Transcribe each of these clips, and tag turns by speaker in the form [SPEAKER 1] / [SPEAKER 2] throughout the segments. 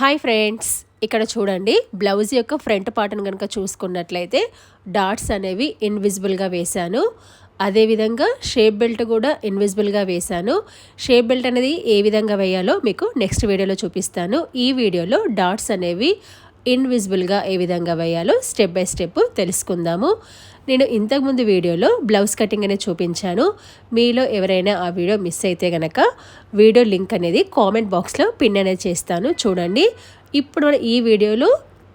[SPEAKER 1] Hi friends ఇక్కడ చూడండి blouse యొక్క ఫ్రంట్ పార్ట్ను కనుక చూసుకున్నట్లయితే డాట్స్ అనేవి ఇన్విజిబుల్గా వేశాను. అదేవిధంగా షేప్ బెల్ట్ కూడా ఇన్విజిబుల్గా వేశాను. షేప్ బెల్ట్ అనేది ఏ విధంగా వేయాలో మీకు నెక్స్ట్ వీడియోలో చూపిస్తాను. ఈ వీడియోలో డాట్స్ అనేవి ఇన్విజిబుల్గా ఏ విధంగా వేయాలో స్టెప్ బై స్టెప్ తెలుసుకుందాము. నేను ఇంతకుముందు వీడియోలో బ్లౌజ్ కటింగ్ అనేది చూపించాను. మీలో ఎవరైనా ఆ వీడియో మిస్ అయితే కనుక వీడియో లింక్ అనేది కామెంట్ బాక్స్లో పిన్ అనేది చేస్తాను. చూడండి. ఇప్పుడు మనం ఈ వీడియోలో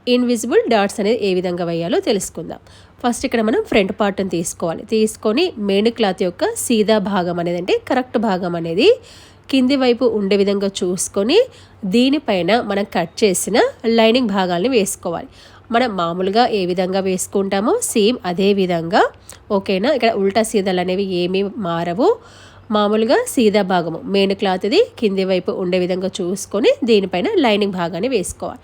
[SPEAKER 1] ఇన్విజిబుల్ డాట్స్ అనేది ఏ విధంగా వేయాలో తెలుసుకుందాం. ఫస్ట్ ఇక్కడ మనం ఫ్రంట్ పార్ట్ని తీసుకోవాలి. తీసుకొని మెయిన్ క్లాత్ యొక్క సీదా భాగం అనేది అంటే కరెక్ట్ భాగం అనేది కింది వైపు ఉండే విధంగా చూసుకొని దీనిపైన మనం కట్ చేసిన లైనింగ్ భాగాల్ని వేసుకోవాలి. మనం మామూలుగా ఏ విధంగా వేసుకుంటామో సేమ్ అదే విధంగా ఓకేనా? ఇక్కడ ఉల్టా సీదాలు అనేవి ఏమీ మారవు. మామూలుగా సీదా భాగము మెయిన్ క్లాత్ ఇది కింది వైపు ఉండే విధంగా చూసుకొని దీనిపైన లైనింగ్ భాగాన్ని వేసుకోవాలి.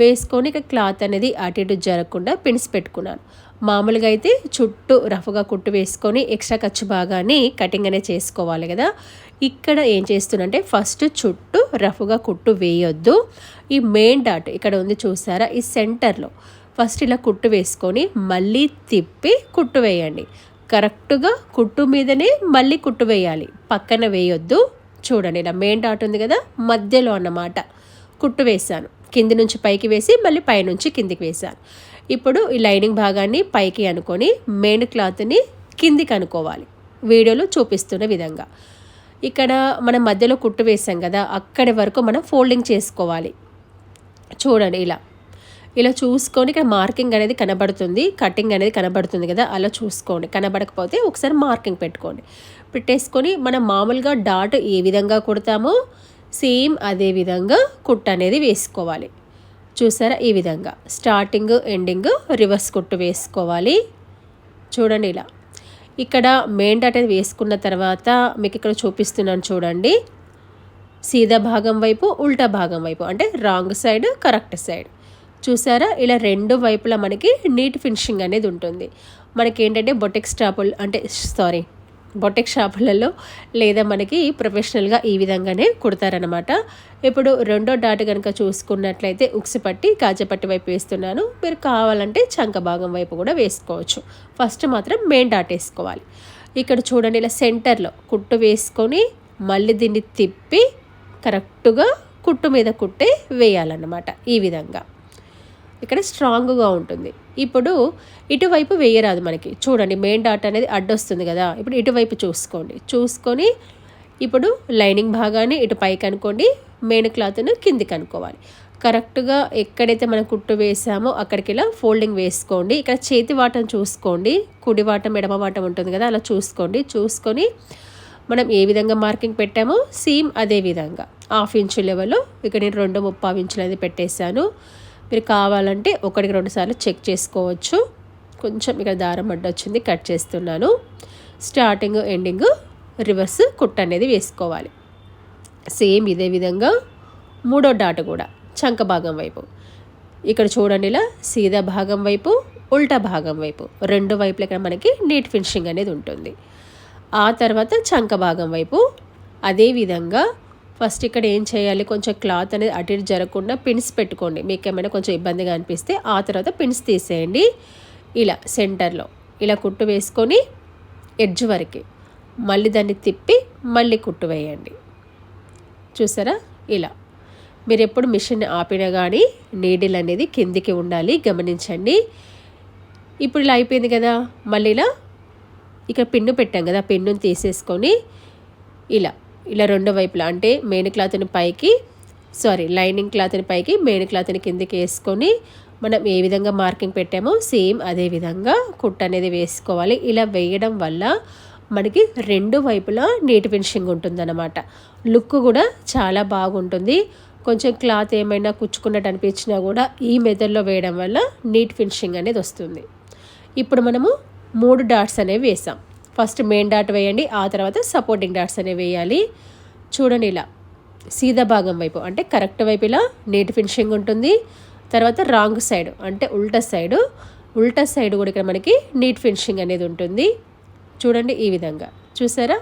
[SPEAKER 1] వేసుకొని ఇక క్లాత్ అనేది అటు ఇటు జరగకుండా పిన్స్ పెట్టుకున్నాను. మామూలుగా అయితే చుట్టూ రఫ్గా కుట్టు వేసుకొని ఎక్స్ట్రా ఖర్చు భాగాన్ని కటింగ్ అనేది చేసుకోవాలి కదా. ఇక్కడ ఏం చేస్తున్నంటే ఫస్ట్ చుట్టూ రఫ్గా కుట్టు వేయొద్దు. ఈ మెయిన్ డాట్ ఇక్కడ ఉంది చూసారా? ఈ సెంటర్లో ఫస్ట్ ఇలా కుట్టు వేసుకొని మళ్ళీ తిప్పి కుట్టు వేయండి. కరెక్ట్గా కుట్టు మీదనే మళ్ళీ కుట్టు వేయాలి. పక్కన వేయొద్దు. చూడండి ఇలా మెయిన్ డాట్ ఉంది కదా మధ్యలో అన్నమాట. కుట్టు వేశాను. కింది నుంచి పైకి వేసి మళ్ళీ పైనుంచి కిందికి వేశాను ఇప్పుడు ఈ లైనింగ్ భాగాన్ని పైకి అనుకొని మెయిన్ క్లాత్ని కిందికి అనుకోవాలి. వీడియోలో చూపిస్తున్న విధంగా. ఇక్కడ మనం మధ్యలో కుట్టు వేసాం కదా అక్కడి వరకు మనం ఫోల్డింగ్ చేసుకోవాలి. చూడండి ఇలా. ఇలా చూసుకొని ఇక్కడ మార్కింగ్ అనేది కనబడుతుంది కటింగ్ అనేది కనబడుతుంది కదా అలా చూసుకోండి. కనబడకపోతే ఒకసారి మార్కింగ్ పెట్టుకోండి. పెట్టేసుకొని మనం మామూలుగా డాట్ ఏ విధంగా కుడతామో సేమ్ అదే విధంగా కుట్టు అనేది వేసుకోవాలి. చూసారా ఈ విధంగా. స్టార్టింగ్ ఎండింగ్ రివర్స్ కుట్టు వేసుకోవాలి. చూడండి ఇలా. ఇక్కడ మెయిన్ డాట్ అనేది వేసుకున్న తర్వాత మీకు ఇక్కడ చూపిస్తున్నాను చూడండి. సీదా భాగం వైపు ఉల్టా భాగం వైపు అంటే రాంగ్ సైడ్ కరెక్ట్ సైడ్. చూసారా? ఇలా రెండు వైపులా మనకి నీట్ ఫినిషింగ్ అనేది ఉంటుంది. మనకి ఏంటంటే బొటెక్ స్టాపుల్ అంటే సారీ బొటెక్ షాపులలో లేదా మనకి ప్రొఫెషనల్గా ఈ విధంగానే కుడతారనమాట ఇప్పుడు రెండో డాట్ కనుక చూసుకున్నట్లయితే ఉక్సి పట్టి కాజపట్టి వైపు వేస్తున్నాను. మీరు కావాలంటే చంక భాగం వైపు కూడా వేసుకోవచ్చు. ఫస్ట్ మాత్రం మెయిన్ డాట్ వేసుకోవాలి. ఇక్కడ చూడండి ఇలా సెంటర్లో కుట్టు వేసుకొని మళ్ళీ దీన్ని తిప్పి కరెక్ట్గా కుట్టు మీద కుట్టే వేయాలన్నమాట ఈ విధంగా. ఇక్కడ స్ట్రాంగ్గా ఉంటుంది. ఇప్పుడు ఇటువైపు వేయరాదు మనకి. చూడండి మెయిన్ డాట్ అనేది అడ్డొస్తుంది కదా. ఇప్పుడు ఇటువైపు చూసుకోండి. చూసుకొని ఇప్పుడు లైనింగ్ భాగాన్ని ఇటు పైకి అనుకోండి మెయిన్ క్లాత్ను కిందికి అనుకోవాలి. కరెక్ట్గా ఎక్కడైతే మనం కుట్టు వేసామో అక్కడికి ఇలా ఫోల్డింగ్ వేసుకోండి. ఇక్కడ చేతి వాటం చూసుకోండి. కుడి వాటం ఎడమ వాటం ఉంటుంది కదా అలా చూసుకోండి. చూసుకొని మనం ఏ విధంగా మార్కింగ్ పెట్టామో సేమ్ అదే విధంగా. హాఫ్ ఇంచు లెవెల్లో ఇక్కడ నేను రెండు ముప్పావు ఇంచులు అనేది పెట్టేశాను. మీరు కావాలంటే ఒకటికి రెండు సార్లు చెక్ చేసుకోవచ్చు. కొంచెం ఇక్కడ దారం అడ్డొచ్చింది కట్ చేస్తున్నాను. స్టార్టింగ్ ఎండింగ్ రివర్స్ కుట్ అనేది వేసుకోవాలి. సేమ్ ఇదే విధంగా మూడో డాట్ కూడా చంక భాగం వైపు. ఇక్కడ చూడండి ఇలా సీదా భాగం వైపు ఉల్టా భాగం వైపు. రెండు వైపులు ఇక్కడ మనకి నీట్ ఫినిషింగ్ అనేది ఉంటుంది. ఆ తర్వాత చంక భాగం వైపు అదే విధంగా ఫస్ట్ ఇక్కడ ఏం చేయాలి? కొంచెం క్లాత్ అనేది అటు ఇటు జరగకుండా పిన్స్ పెట్టుకోండి. మీకు ఏమైనా కొంచెం ఇబ్బందిగా అనిపిస్తే ఆ తర్వాత పిన్స్ తీసేయండి. ఇలా సెంటర్లో ఇలా కుట్టు వేసుకొని ఎడ్జ్ వరకు మళ్ళీ దాన్ని తిప్పి మళ్ళీ కుట్టు వేయండి. చూసారా? ఇలా. మీరు ఎప్పుడు మిషన్ ఆపినా కానీ నీడిల్ అనేది కిందికి ఉండాలి. గమనించండి. ఇప్పుడు ఇలా అయిపోయింది కదా. మళ్ళీ ఇలా ఇక్కడ పిన్ను పెట్టాం కదా. పిన్నుని తీసేసుకొని ఇలా ఇలా రెండో వైపులా అంటే మెయిన్ క్లాత్ని పైకి సారీ లైనింగ్ క్లాత్ని పైకి మెయిన్ క్లాత్ని కిందకి వేసుకొని మనం ఏ విధంగా మార్కింగ్ పెట్టామో సేమ్ అదే విధంగా కుట్ అనేది వేసుకోవాలి. ఇలా వేయడం వల్ల మనకి రెండు వైపులా నీట్ ఫినిషింగ్ ఉంటుందన్నమాట. లుక్ కూడా చాలా బాగుంటుంది. కొంచెం క్లాత్ ఏమైనా కుచ్చుకున్నట్టు అనిపించినా కూడా ఈ మెథడ్లో వేయడం వల్ల నీట్ ఫినిషింగ్ అనేది వస్తుంది. ఇప్పుడు మనము మూడు డాట్స్ అనేవి వేసాం. ఫస్ట్ మెయిన్ డాట్ వేయండి ఆ తర్వాత సపోర్టింగ్ డాట్స్ అనేవి వేయాలి. చూడండి ఇలా సీదా భాగం వైపు అంటే కరెక్ట్ వైపు ఇలా నీట్ ఫినిషింగ్ ఉంటుంది. తర్వాత రాంగ్ సైడ్ అంటే ఉల్టా సైడ్ ఉల్టా సైడ్ కూడా ఇక్కడ మనకి నీట్ ఫినిషింగ్ అనేది ఉంటుంది. చూడండి ఈ విధంగా చూసారా?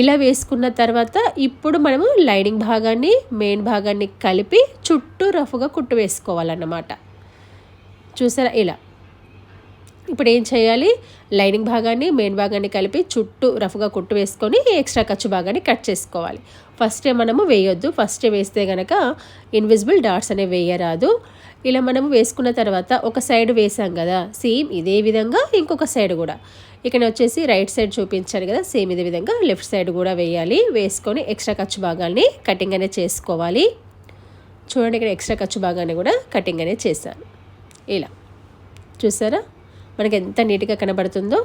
[SPEAKER 1] ఇలా వేసుకున్న తర్వాత ఇప్పుడు మనము లైనింగ్ భాగాన్ని మెయిన్ భాగాన్ని కలిపి చుట్టూ రఫ్గా కుట్టు వేసుకోవాలన్నమాట. చూసారా ఇలా ఇప్పుడు ఏం చేయాలి? లైనింగ్ భాగాన్ని మెయిన్ భాగాన్ని కలిపి చుట్టూ రఫ్గా కుట్టు వేసుకొని ఎక్స్ట్రా ఖర్చు భాగాన్ని కట్ చేసుకోవాలి. ఫస్టే మనము వేయొద్దు. ఫస్టే వేస్తే కనుక ఇన్విజిబుల్ డాట్స్ అనేవి వేయరాదు. ఇలా మనము వేసుకున్న తర్వాత ఒక సైడ్ వేసాం కదా సేమ్ ఇదే విధంగా ఇంకొక సైడ్ కూడా. ఇక్కడ వచ్చేసి రైట్ సైడ్ చూపించాను కదా సేమ్ ఇదే విధంగా లెఫ్ట్ సైడ్ కూడా వేయాలి. వేసుకొని ఎక్స్ట్రా ఖర్చు భాగాన్ని కటింగ్ అనేది చేసుకోవాలి. చూడండి ఇక్కడ ఎక్స్ట్రా ఖర్చు భాగాన్ని కూడా కటింగ్ అనేది చేశాను. ఇలా. చూసారా? మనకి ఎంత నీట్గా కనబడుతుందో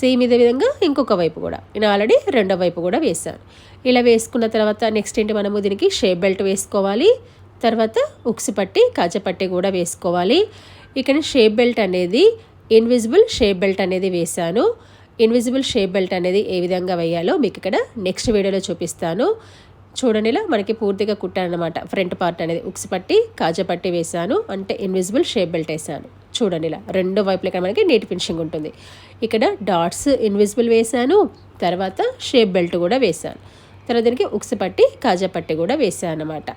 [SPEAKER 1] సేమ్ ఇదే విధంగా ఇంకొక వైపు కూడా. నేను ఆల్రెడీ రెండో వైపు కూడా వేసాను ఇలా వేసుకున్న తర్వాత నెక్స్ట్ ఏంటి మనము దీనికి షేప్ బెల్ట్ వేసుకోవాలి. తర్వాత ఉక్సు పట్టి కాజపట్టి కూడా వేసుకోవాలి. ఇక్కడ షేప్ బెల్ట్ అనేది ఇన్విజిబుల్ షేప్ బెల్ట్ అనేది వేశాను. ఇన్విజిబుల్ షేప్ బెల్ట్ అనేది ఏ విధంగా వేయాలో మీకు ఇక్కడ నెక్స్ట్ వీడియోలో చూపిస్తాను. చూడండి ఇలా మనకి పూర్తిగా కుట్టానమాట ఫ్రంట్ పార్ట్ అనేది ఉక్స్ పట్టి కాజపట్టి వేశాను. వేసాను అంటే ఇన్విజిబుల్ షేప్ బెల్ట్ వేసాను చూడండి ఇలా. రెండు వైపులు ఇక్కడ మనకి నీట్ ఫినిషింగ్ ఉంటుంది. ఇక్కడ డాట్స్ ఇన్విజిబుల్ వేసాను తర్వాత షేప్ బెల్ట్ కూడా వేసాను తర్వాత దీనికి ఉక్స్ పట్టి కాజా పట్టి కూడా వేసాను అనమాట